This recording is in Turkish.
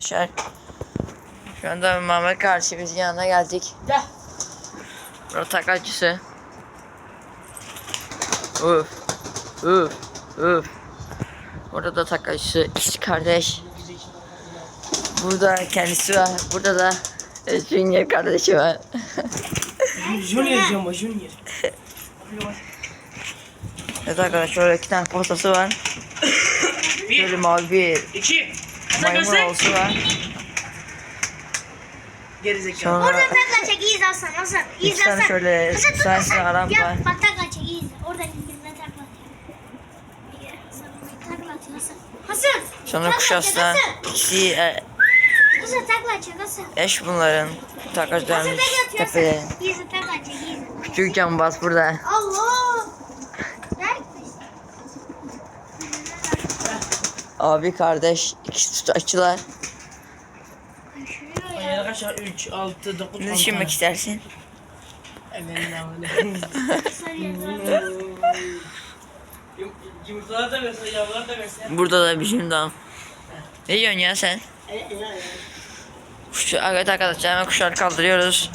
Arkadaşlar şu anda Mehmet kardeşimizin yanına geldik. Gel. Burada takacısı. Uf. Uf. Uf. Burada da takacısı. İki kardeş. Burada kendisi var. Burada da Junior kardeşi var. Junior diyorum o Junior. evet arkadaşlar şöyle iki tane postası var. Şöyle mavi bir İki. Hasan maymun göster. olsu var. Gerizekalı. Sonra Oradan takla çek iyi Hasan Hasan. İyi İki tane şöyle dur, sensin aram Yap, var. Bak takla çek iyi. Oradan birbirine takla. Hasan, Takla çek Hasan. Hasan. sonra çek, da Hasan. ikisi e, Hasan takla çek eş bunların Hasan takacılarmış takla çek Hasan. tepeleri. İyi takla çek iyi. Küçük cambaz burada. Allah. Abi kardeş ikisi tutaççılar. Şuraya ya. Ayağına kaç var? 3, 6, 9, 10 Ne düşünmek istersin? Sarıyor. Yumurtalar da versen, yavrular da versen. Burada da bizim dam. Ne diyorsun ya sen? Kuş, evet arkadaşlar hemen kuşları kaldırıyoruz.